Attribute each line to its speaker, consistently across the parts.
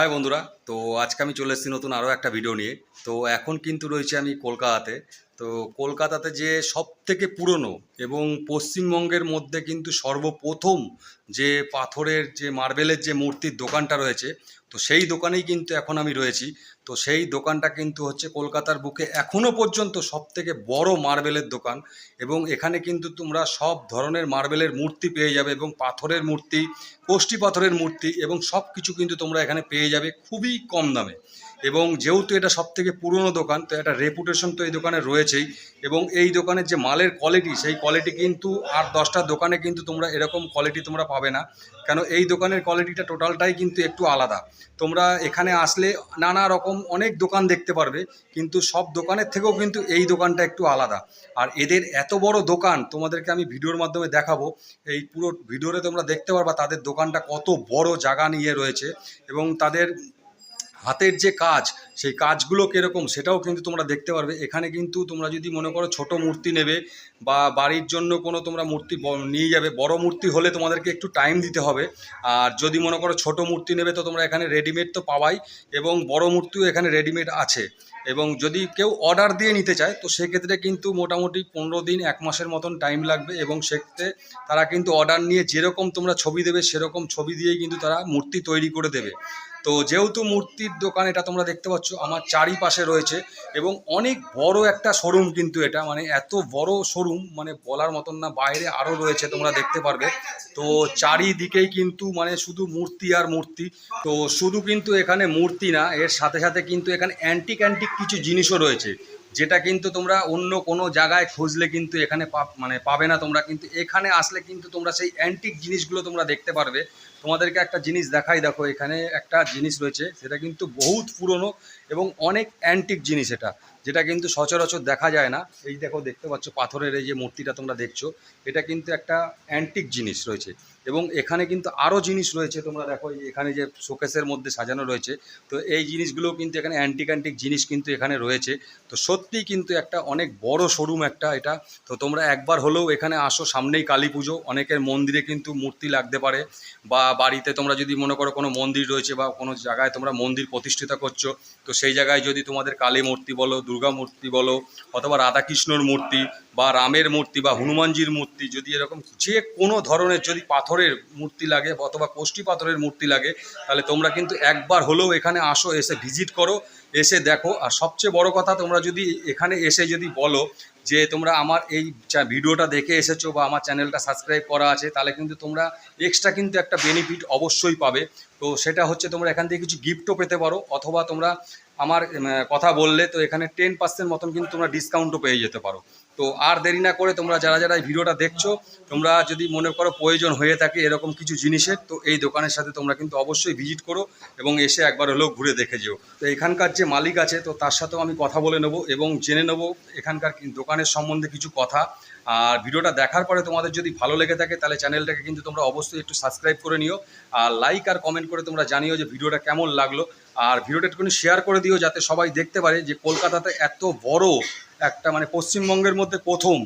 Speaker 1: High বন্ধুরা, তো আজকে আমি চলে এসেছি নতুন আরও একটা ভিডিও নিয়ে। তো এখন কিন্তু রয়েছে আমি কলকাতাতে। তো কলকাতাতে যে সব থেকে পুরনো এবং পশ্চিমবঙ্গের মধ্যে কিন্তু সর্বপ্রথম যে পাথরের যে মার্বেলের যে মূর্তির দোকানটা রয়েছে, তো সেই দোকানেই কিন্তু এখন আমি রয়েছি। তো সেই দোকানটা কিন্তু হচ্ছে কলকাতার বুকে এখনও পর্যন্ত সব থেকে বড় মার্বেলের দোকান এবং এখানে কিন্তু তোমরা সব ধরনের মার্বেলের মূর্তি পেয়ে যাবে এবং পাথরের মূর্তি কোষ্টি পাথরের মূর্তি এবং সব কিছু কিন্তু তোমরা এখানে পেয়ে যাবে খুবই কম দামে। এবং যেহেতু এটা সব থেকে পুরনো দোকান, তো একটা রেপুটেশন তো এই দোকানে রয়েছেই। এবং এই দোকানের যে মালের কোয়ালিটি সেই কোয়ালিটি কিন্তু আর দশটা দোকানে কিন্তু তোমরা এরকম কোয়ালিটি তোমরা পাবে না। কেন এই দোকানের কোয়ালিটিটা টোটালটাই কিন্তু একটু আলাদা। তোমরা এখানে আসলে নানা রকম অনেক দোকান দেখতে পারবে, কিন্তু সব দোকানের থেকেও কিন্তু এই দোকানটা একটু আলাদা। আর এদের এত বড় দোকান, তোমাদেরকে আমি ভিডিওর মাধ্যমে দেখাবো। এই পুরো ভিডিওতে তোমরা দেখতে পারবা তাদের দোকানটা কত বড় জায়গা নিয়ে রয়েছে। এবং তাদের হাতের যে কাজ, সেই কাজগুলো কীরকম সেটাও কিন্তু তোমরা দেখতে পারবে। এখানে কিন্তু তোমরা যদি মনে করো ছোট মূর্তি নেবে বা বাড়ির জন্য কোনো তোমরা মূর্তি নিয়ে যাবে, বড় মূর্তি হলে তোমাদেরকে একটু টাইম দিতে হবে। আর যদি মনে করো ছোট মূর্তি নেবে তো তোমরা এখানে রেডিমেড তো পাওয়াই এবং বড় মূর্তিও এখানে রেডিমেড আছে। এবং যদি কেউ অর্ডার দিয়ে নিতে চায় তো সেক্ষেত্রে কিন্তু মোটামুটি পনেরো দিন, এক মাসের মতন টাইম লাগবে এবং সেক্ষেত্রে তারা কিন্তু অর্ডার নিয়ে যেরকম তোমরা ছবি দেবে সেরকম ছবি দিয়েই কিন্তু তারা মূর্তি তৈরি করে দেবে। তো যেহেতু মূর্তির দোকান, এটা তোমরা দেখতে পাচ্ছ, আমার চারিপাশে রয়েছে এবং অনেক বড় একটা শোরুম কিন্তু এটা। মানে এত বড় শোরুম মানে বলার মতন না, বাইরে আরও রয়েছে, তোমরা দেখতে পারবে। তো চারিদিকেই কিন্তু মানে শুধু মূর্তি আর মূর্তি। তো শুধু কিন্তু এখানে মূর্তি না, এর সাথে সাথে কিন্তু এখানে অ্যান্টিক অ্যান্টিক কিছু জিনিসও রয়েছে। যেটা কিন্তু তোমরা অন্য কোনো জায়গায় খুঁজলে কিন্তু এখানে মানে পাবে না তোমরা, কিন্তু এখানে আসলে কিন্তু তোমরা সেই অ্যান্টিক জিনিসগুলো তোমরা দেখতে পারবে। তোমাদেরকে একটা জিনিস দেখাই দেখো, এখানে একটা জিনিস রয়েছে, সেটা কিন্তু বহুত পুরনো এবং অনেক অ্যান্টিক জিনিস এটা। যেটা কিন্তু সচরাচর দেখা যায় না। এই দেখো, দেখতে পাচ্ছ পাথরের এই যে মূর্তিটা তোমরা দেখছ, এটা কিন্তু একটা অ্যান্টিক জিনিস রয়েছে। এবং এখানে কিন্তু আরও জিনিস রয়েছে, তোমরা দেখো এখানে যে শোকেসের মধ্যে সাজানো রয়েছে, তো এই জিনিসগুলো কিন্তু এখানে অ্যান্টিক অ্যান্টিক জিনিস কিন্তু এখানে রয়েছে। তো সত্যিই কিন্তু একটা অনেক বড় শোরুম একটা এটা। তো তোমরা একবার হলেও এখানে আসো, সামনেই কালী পুজো, অনেকের মন্দিরে কিন্তু মূর্তি লাগতে পারে। বা বাড়িতে তোমরা যদি মনে করো কোনো মন্দির রয়েছে বা কোনো জায়গায় তোমরা মন্দির প্রতিষ্ঠিত করছ, তো সেই জায়গায় যদি তোমাদের কালী মূর্তি বলো দুর্গা মূর্তি বলো, অথবা রাধাকৃষ্ণর মূর্তি, বা রামের মূর্তি, বা হনুমানজির মূর্তি, যদি এরকম যে কোনো ধরনের যদি পাথরের মূর্তি লাগে, অথবা কোষ্টি পাথরের মূর্তি লাগে, তাহলে তোমরা কিন্তু একবার হলেও এখানে আসো, এসে ভিজিট করো, এসে দেখো। আর সবচেয়ে বড় কথা, তোমরা যদি এখানে এসে যদি বলো যে তোমরা আমার এই ভিডিওটা দেখে এসেছ বা আমার চ্যানেলটা সাবস্ক্রাইব করা আছে, তাহলে কিন্তু তোমরা এক্সট্রা কিন্তু একটা বেনিফিট অবশ্যই পাবে। তো সেটা হচ্ছে তোমরা এখান থেকে কিছু গিফটও পেতে পারো, অথবা তোমরা আমার কথা বললে তো এখানে টেন পার্সেন্ট মতন কিন্তু তোমরা ডিসকাউন্টও পেয়ে যেতে পারো। তো আর দেরি না করে তোমরা যারা যারা এই ভিডিওটা দেখছ, তোমরা যদি মনে করো প্রয়োজন হয়ে থাকে এরকম কিছু জিনিসের, তো এই দোকানের সাথে তোমরা কিন্তু অবশ্যই ভিজিট করো এবং এসে একবার হলেও ঘুরে দেখে যেও। তো এখানকার যে মালিক আছে, তো তার সাথেও আমি কথা বলে নেব এবং জেনে নেব এখানকার দোকানের সম্বন্ধে কিছু কথা। আর ভিডিওটা দেখার পরে তোমাদের যদি ভালো লেগে থাকে, তাহলে চ্যানেলটাকে কিন্তু তোমরা অবশ্যই একটু সাবস্ক্রাইব করে নিও। আর লাইক আর কমেন্ট করে তোমরা জানিও যে ভিডিওটা কেমন লাগল। আর ভিডিওটা একটুখানি শেয়ার করে দিও যাতে সবাই দেখতে পারে যে কলকাতাতে এত বড় একটা মানে পশ্চিমবঙ্গের মধ্যে প্রথম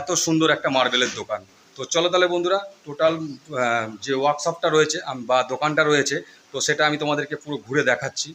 Speaker 1: এত সুন্দর একটা মার্বেলের দোকান। তো চলো তাহলে বন্ধুরা টোটাল যে ওয়ার্কশপটা রয়েছে বা দোকানটা রয়েছে, তো সেটা আমি তোমাদেরকে পুরো ঘুরে দেখাচ্ছি।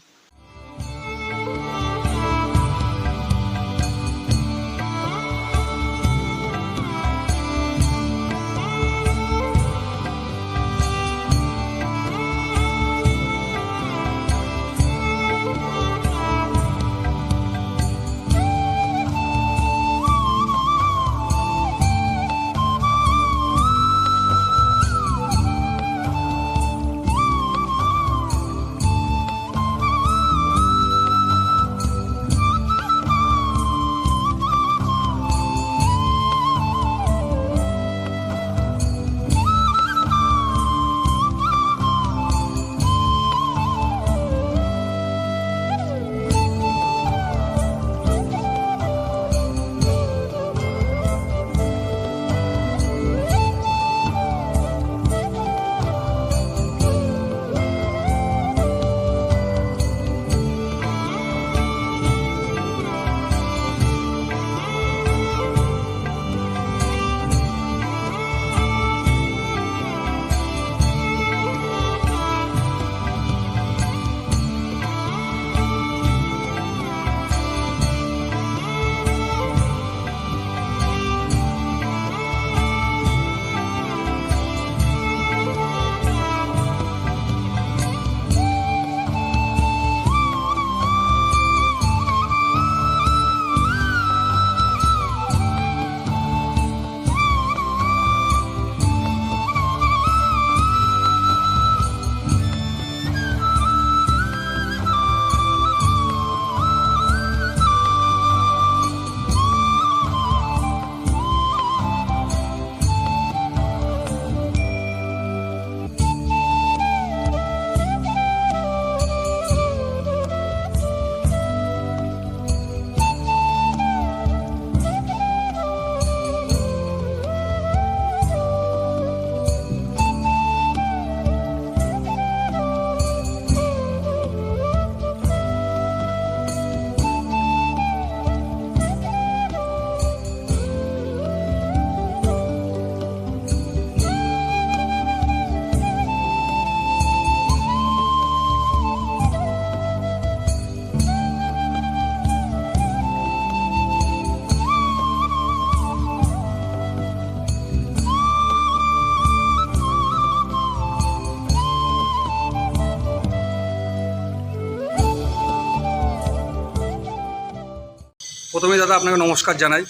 Speaker 1: প্রথমে দাদা আপনাকে নমস্কার জানাই।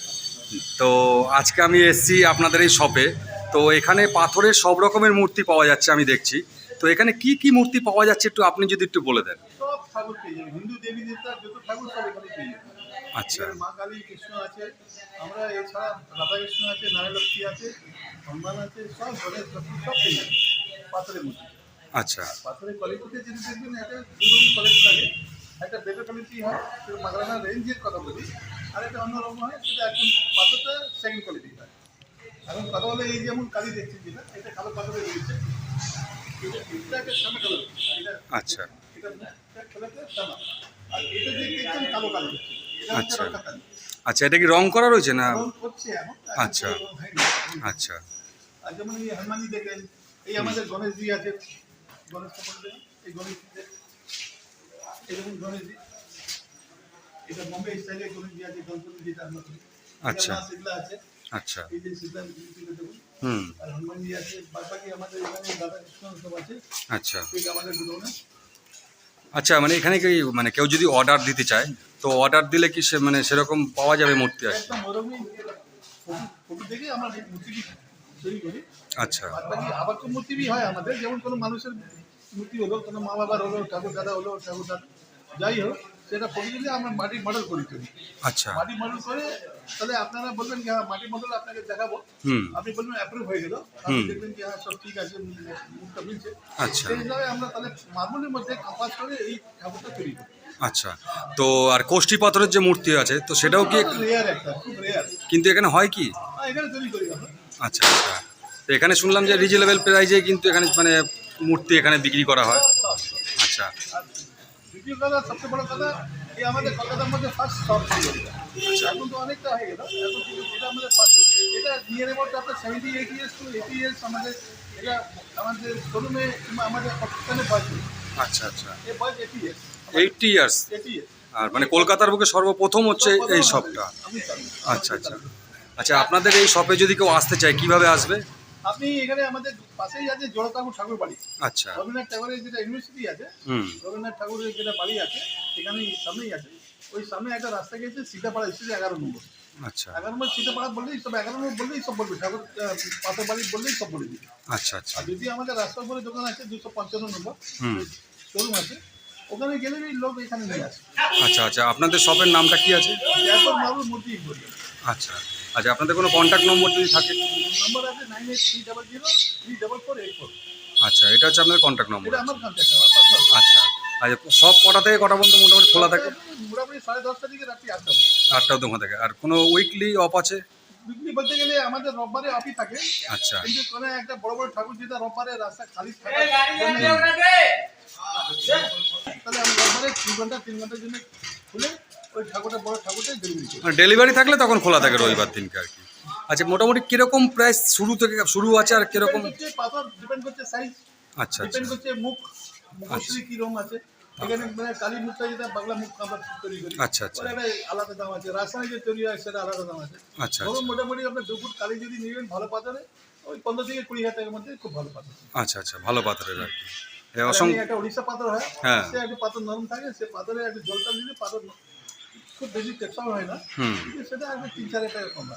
Speaker 1: তো আজকে আমি এসছি আপনাদের এই শপে তো এখানে পাথরের সব রকমের মূর্তি পাওয়া যাচ্ছে আমি দেখছি। তো এখানে কি কি মূর্তি পাওয়া যাচ্ছে একটু আপনি যদি একটু বলে দেন।
Speaker 2: সব ঠাকুর পেয়ে যাবে হিন্দু দেবী দেবতার যত ঠাকুর সব এখানে পেয়ে যাবে
Speaker 1: আচ্ছা।
Speaker 2: মা কালী কৃষ্ণ আছে। আমরা এছাড়া রাধা কৃষ্ণ আছে নারায়ণ আছে হনুমান আছে সব গণেশ লক্ষ্মী সব পেয়ে যাবে পাথরের মধ্যে।
Speaker 1: আচ্ছা।
Speaker 2: পাথরের কোয়ালিটিতে যদি দেখবেন একটা দুরকম কোয়ালিটি থাকে। একটা বেটার কোয়ালিটি হয় মাগরানা রেঞ্জের কথা বলি। আর একটা অন্যরকম হয় সেটা এখন পাথরটা সেকেন্ড কোয়ালিটি হয়। এখন কথা বলে এই যেমন কালী দেখছি যেটা এটা কালো পাথরে রয়েছে। এটা এটা একটা সামনে কালার
Speaker 1: আচ্ছা।
Speaker 2: এটা আর এটা যে দেখছেন কালো
Speaker 1: আচ্ছা। আচ্ছা এটা কি রং করা রয়েছে না? আচ্ছা। আচ্ছা।
Speaker 2: আর যেমন এই দেখেন এই আমাদের গণেশজি আছে। গণেশ এই গণেশজি দেখেন। এরকম গণেশজি। এটা বোম্বে স্টাইলে আছে গণপতি যেটা আমরা করি।
Speaker 1: আচ্ছা।
Speaker 2: আছে
Speaker 1: আচ্ছা।
Speaker 2: এই যে
Speaker 1: হুম।
Speaker 2: আর হনুমানজি আছে বাকি আমাদের এখানে রাধা কৃষ্ণ সব আছে।
Speaker 1: আচ্ছা।
Speaker 2: ঠিক আমাদের
Speaker 1: আচ্ছা মানে এখানে কি মানে কেউ যদি অর্ডার দিতে চায় তো অর্ডার দিলে কি সে মানে সেরকম পাওয়া যাবে মূর্তি আর
Speaker 2: করি।
Speaker 1: আচ্ছা।
Speaker 2: আবার তো মূর্তি হয় আমাদের যেমন কোনো মানুষের মূর্তি হলো কোনো মা বাবার হলো ঠাকুর দাদা হলো ঠাকুর দাদা। যাই হোক সেটা আমরা মাটির মডেল করি
Speaker 1: আচ্ছা।
Speaker 2: মাটির মডেল করে তাহলে আপনারা বলবেন যে হ্যাঁ মাটির মডেল আপনাকে দেখাবো। আপনি বলবেন অ্যাপ্রুভ হয়ে গেল। আপনি দেখবেন যে হ্যাঁ সব ঠিক আছে মুখটা মিলছে।
Speaker 1: আচ্ছা।
Speaker 2: সেই হিসাবে আমরা তাহলে মার্বলের মধ্যে করে এই ঠাকুরটা তৈরি করি।
Speaker 1: আচ্ছা। তো আর কোষ্ঠী পাথরের যে মূর্তি আছে তো সেটাও কি
Speaker 2: রেয়ার একটা খুব রেয়ার
Speaker 1: কিন্তু এখানে হয় কি?
Speaker 2: এখানে তৈরি করি আমরা।
Speaker 1: আচ্ছা আচ্ছা। তো এখানে শুনলাম যে রিজনেবল প্রাইজে কিন্তু এখানে মানে মূর্তি এখানে বিক্রি করা হয়।
Speaker 2: দ্বিতীয় কথা সবচেয়ে বড় কথা এই আমাদের কলকাতার মধ্যে ফার্স্ট শপ ছিল। এখন তো অনেকটা হয়ে গেল। এখন কিন্তু এটা আমাদের ফার্স্ট এটা নিয়ে নেব আপনার seventy eighty years to eighty years আমাদের এটা আমাদের শোরুমে কিংবা আমাদের অফিসে পাচ্ছি
Speaker 1: আচ্ছা আচ্ছা।
Speaker 2: এই বয়স eighty years
Speaker 1: eighty years
Speaker 2: eighty years
Speaker 1: আর মানে কলকাতার বুকে সর্বপ্রথম হচ্ছে এই শপটা আচ্ছা আচ্ছা। আচ্ছা আপনাদের এই শপে যদি কেউ আসতে চায় কীভাবে আসবে?
Speaker 2: আপনি এখানে আমাদের পাশেই আছে জড়তাকুর ঠাকুর বাড়ি।
Speaker 1: আচ্ছা।
Speaker 2: রবীন্দ্রনাথ ঠাকুরের যেটা ইউনিভার্সিটি আছে
Speaker 1: হুম।
Speaker 2: রবীন্দ্রনাথ ঠাকুরের যেটা বাড়ি আছে এখানে সামনেই আছে। ওই সামনে একটা রাস্তা গেছে সীতাপাড়া স্টেশন এগারো নম্বর।
Speaker 1: আচ্ছা।
Speaker 2: এগারো নম্বর সীতাপাড়া বললেই সব এগারো নম্বর বললেই সব বলবে ঠাকুর পাথর বাড়ি বললেই সব বলে দিবে।
Speaker 1: আচ্ছা আচ্ছা।
Speaker 2: যদি আমাদের রাস্তার উপরে দোকান আছে দুশো পঞ্চান্ন নম্বর
Speaker 1: হুম।
Speaker 2: শোরুম আছে ওখানে গেলেই লোক এখানে নিয়ে আসে।
Speaker 1: আচ্ছা আচ্ছা আপনাদের শপের নামটা কি আছে?
Speaker 2: এরপর মারুর মূর্তি
Speaker 1: আচ্ছা আচ্ছা আপনাদের কোনো কন্ট্যাক্ট নম্বর যদি থাকে?
Speaker 2: নম্বর আছে nine eight three double zero three double four eight four.
Speaker 1: আচ্ছা এটা হচ্ছে আপনাদের কন্ট্যাক্ট নম্বর
Speaker 2: এটা আমার কন্ট্যাক্ট আমার পাসওয়ার্ড
Speaker 1: আচ্ছা আচ্ছা সব কটা থেকে কটা পর্যন্ত মোটামুটি খোলা থাকে?
Speaker 2: মোটামুটি সাড়ে দশটা থেকে রাত্রি আটটা
Speaker 1: থাকে। আর কোনো উইকলি অফ আছে?
Speaker 2: বিক্রি বলতে গেলে আমাদের রোববারে অফি থাকে।
Speaker 1: আচ্ছা।
Speaker 2: কিন্তু কোনো একটা বড় বড় ঠাকুর যেটা রোববারে রাস্তা খালি থাকে তাহলে আমি রোববারে তিন ঘণ্টা তিন ঘণ্টার জন্য খুলে ওই ঠাকুরটা বড় ঠাকুরটাই ডেলিভারি
Speaker 1: মানে ডেলিভারি থাকলে তখন খোলা থাকে রবিবার দিনকে আর কি। আচ্ছা মোটামুটি কীরকম প্রাইস শুরু থেকে শুরু আছে আর কীরকম?
Speaker 2: পাথর ডিপেন্ড করছে সাইজ
Speaker 1: আচ্ছা আচ্ছা।
Speaker 2: ডিপেন্ড করছে মুখ মুখশ্রী কি আছে। এখানে মানে কালী মুখটা যেটা বাংলা মুখ আমরা তৈরি করি।
Speaker 1: আচ্ছা, আচ্ছা।
Speaker 2: ওর একটা আলাদা দাম আছে। রাজস্থানে যে তৈরি হয় সেটা আলাদা দাম আছে।
Speaker 1: আচ্ছা
Speaker 2: ধরুন মোটামুটি আপনার দু ফুট কালী যদি নেবেন ভালো পাথরে ওই পনেরো থেকে কুড়ি হাজার টাকার মধ্যে খুব ভালো পাথর।
Speaker 1: আচ্ছা আচ্ছা ভালো পাথরের আর কি। অসংখ্য
Speaker 2: একটা উড়িষ্যা পাথর হয়
Speaker 1: হ্যাঁ।
Speaker 2: সে একটু পাথর নরম থাকে সে পাথরে একটু জলটা দিলে পাথর খুব বেশি টেকসই হয় না।
Speaker 1: হুম।
Speaker 2: সেটা একটু তিন চার টাকা কম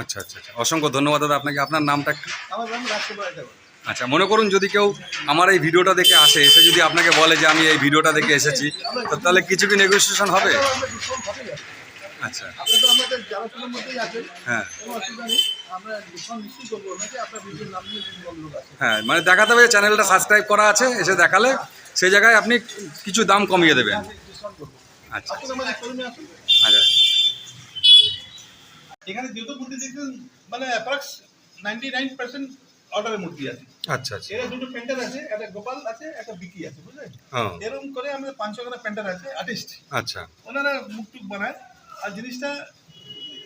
Speaker 1: আচ্ছা আচ্ছা আচ্ছা। অসংখ্য ধন্যবাদ দাদা আপনাকে আপনার নামটা
Speaker 2: আমার
Speaker 1: আচ্ছা মনে করুন যদি কেউ আমার এই ভিডিওটা দেখে আসে এসে যদি আপনাকে বলে যে আমি এই ভিডিওটা দেখে এসেছি তো তাহলে কিছু কি নেগোসিয়েশন হবে? আচ্ছা। হ্যাঁ। হ্যাঁ মানে দেখাতে হবে চ্যানেলটা সাবস্ক্রাইব করা আছে এসে দেখালে সেই জায়গায় আপনি কিছু দাম কমিয়ে দেবেন। আচ্ছা আচ্ছা
Speaker 2: এখানে যেহেতু মূর্তি দেখছেন মানে অ্যাপ্রক্স নাইনটি নাইন পার্সেন্ট অর্ডারের মূর্তি আছে।
Speaker 1: আচ্ছা আচ্ছা।
Speaker 2: এরা দুটো পেন্টার আছে একটা গোপাল আছে একটা বিকি আছে বুঝলেন?
Speaker 1: হ্যাঁ।
Speaker 2: এরকম করে আমাদের পাঁচশো খানা পেন্টার আছে আর্টিস্ট
Speaker 1: আচ্ছা।
Speaker 2: ওনারা মুখ টুক বানায়। আর জিনিসটা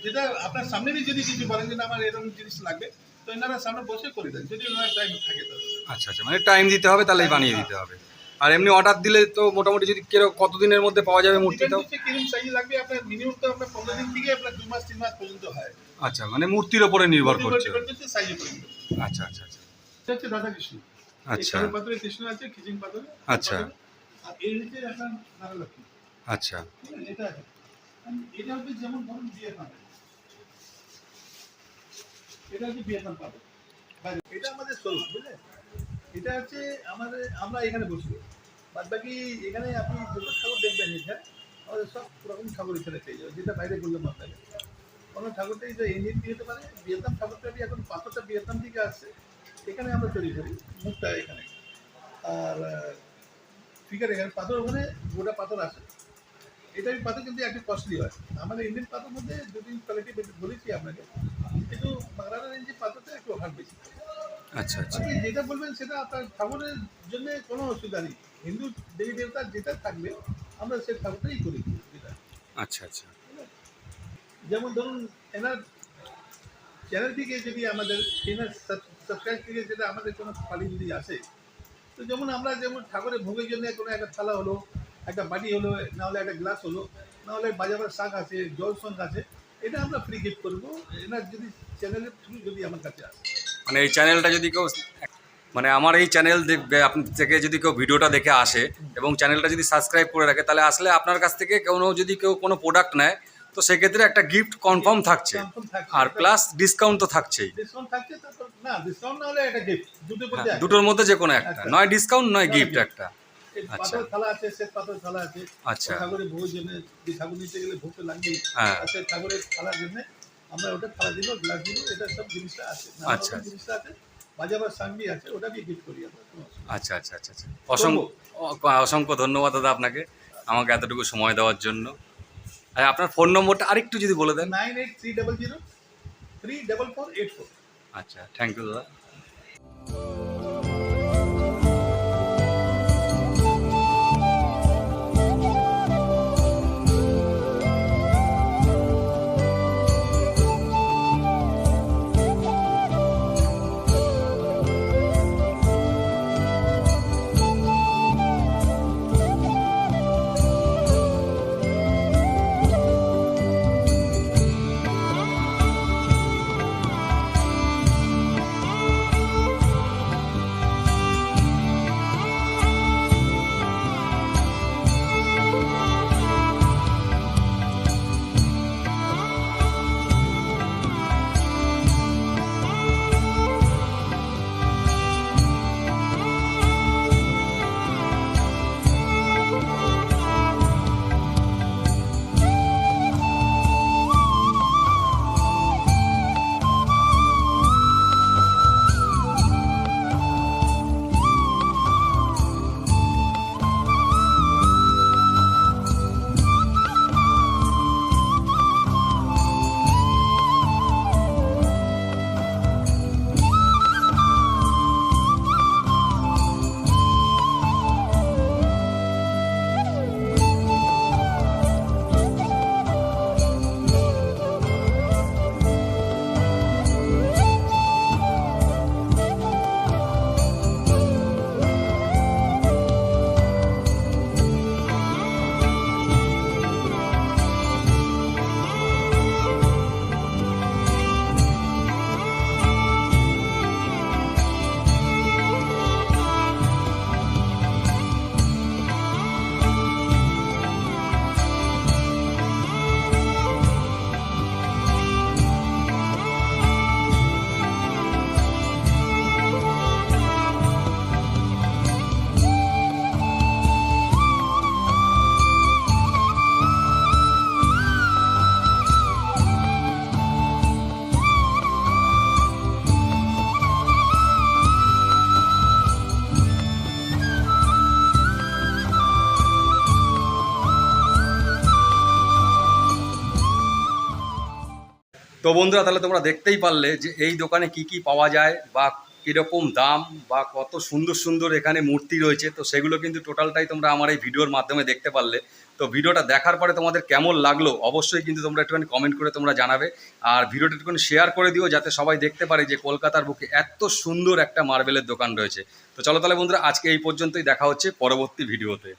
Speaker 2: যেটা আপনার সামনেরই যদি কিছু বলেন যে আমার এরকম জিনিস লাগবে তো এনারা সামনে বসে করে দেন যদি ওনার টাইম থাকে তো
Speaker 1: আচ্ছা আচ্ছা। মানে টাইম দিতে হবে তাহলেই বানিয়ে দিতে হবে। আর এমনি অর্ডার দিলে তো মোটামুটি যদি কেরো কতদিনের মধ্যে পাওয়া যাবে মূর্তিটাও?
Speaker 2: করছে কীরকম সাইজ লাগবে? আপনার মিনিমাম তো আপনার পনেরো দিন থেকে আপনার দু মাস তিন মাস পর্যন্ত হয়।
Speaker 1: আচ্ছা মানে মূর্তির ওপরে নির্ভর করছে। আচ্ছা আচ্ছা আচ্ছা।
Speaker 2: এটা হচ্ছে রাধা কৃষ্ণ
Speaker 1: আচ্ছা। আচ্ছা। আচ্ছা
Speaker 2: এটা এটা যেমন ধরুন ভিয়েতনাম এটা হচ্ছে ভিয়েতনাম পাবে এটা আমাদের স্বরূপ বুঝলেন? এটা হচ্ছে আমাদের, আমরা এখানে বসি বাদ বাকি এখানে আপনি যত ঠাকুর দেখবেন এটা আমাদের সব রকম ঠাকুর এখানে পেয়ে যাবে যেটা বাইরে বললাম আপনাকে কোনো ঠাকুরটাই যে ইন্ডিয়ান দিয়ে পারে ভিয়েতনাম ঠাকুরটাটি এখন পাথরটা ভিয়েতনাম থেকে আসছে, এখানে আমরা তৈরি করি, মুখটা এখানে। আর ফিগার এখানে পাথর, ওখানে গোটা পাথর আসে এটা পাথর কিন্তু একটু কস্টলি হয়। আমাদের ইন্ডিয়ান পাথর মধ্যে দুটি কোয়ালিটি বলেছি আপনাকে, কিন্তু বাংলার রেঞ্জে পাথরটা একটু হাট বেশি।
Speaker 1: আচ্ছা আচ্ছা।
Speaker 2: যেটা বলবেন সেটা আপনার ঠাকুরের জন্য কোনো অসুবিধা নেই। হিন্দু দেবী দেবতার যেটা থাকবে আমরা সেই ঠাকুরটাই করি যেটা।
Speaker 1: আচ্ছা আচ্ছা।
Speaker 2: যেমন ধরুন এনার চ্যানেল থেকে যদি আমাদের এনার সাবস্ক্রাইব থেকে যেটা আমাদের কোনো ফালি যদি আসে তো যেমন আমরা যেমন ঠাকুরের ভোগের জন্য কোনো একটা থালা হলো একটা বাটি হলো না হলে একটা গ্লাস হলো না হলে বাজাবার শাক আছে জল সঙ্গ আছে এটা আমরা ফ্রি গিফট করব। এনার যদি চ্যানেলের থ্রু যদি আমার কাছে আসে।
Speaker 1: মানে এই চ্যানেলটা যদি কেউ মানে আমার এই চ্যানেল দেখবে আপনি থেকে যদি কেউ ভিডিওটা দেখে আসে এবং চ্যানেলটা যদি সাবস্ক্রাইব করে রাখে তাহলে আসলে আপনার কাছ থেকে কোনো যদি কেউ কোনো প্রোডাক্ট নেয় তো সেক্ষেত্রে একটা গিফট কনফার্ম থাকছে আর প্লাস ডিসকাউন্ট তো থাকছেই হ্যাঁ, দুটোর মধ্যে যে কোনো একটা
Speaker 2: একটা।
Speaker 1: নয় ডিসকাউন্ট নয় গিফট একটা আচ্ছা। আচ্ছা। হ্যাঁ।
Speaker 2: আমরা ওটা থালা দিব গ্লাস দিব এটা সব জিনিসটা আছে।
Speaker 1: আচ্ছা।
Speaker 2: জিনিসটা আছে বাজাবার সাঙ্গি আছে ওটা দিয়ে গিফট করি আমরা কোনো অসুবিধা নেই।
Speaker 1: আচ্ছা আচ্ছা আচ্ছা আচ্ছা। অসংখ্য অসংখ্য ধন্যবাদ দাদা আপনাকে আমাকে এতটুকু সময় দেওয়ার জন্য। আর আপনার ফোন নম্বরটা আরেকটু যদি বলে দেন।
Speaker 2: Nine eight three double zero three double four eight four.
Speaker 1: আচ্ছা থ্যাংক ইউ দাদা। তো বন্ধুরা, তাহলে তোমরা দেখতেই পারলে যে এই দোকানে কি কি পাওয়া যায় বা কীরকম দাম বা কত সুন্দর সুন্দর এখানে মূর্তি রয়েছে। তো সেগুলো কিন্তু টোটালটাই তোমরা আমার এই ভিডিওর মাধ্যমে দেখতে পারলে। তো ভিডিওটা দেখার পরে তোমাদের কেমন লাগল অবশ্যই কিন্তু তোমরা একটুখানি কমেন্ট করে তোমরা জানাবে। আর ভিডিওটা একটুখানি শেয়ার করে দিও যাতে সবাই দেখতে পারে যে কলকাতার বুকে এত সুন্দর একটা মার্বেলের দোকান রয়েছে। তো চলো তাহলে বন্ধুরা, আজকে এই পর্যন্তই দেখা হচ্ছে পরবর্তী ভিডিওতে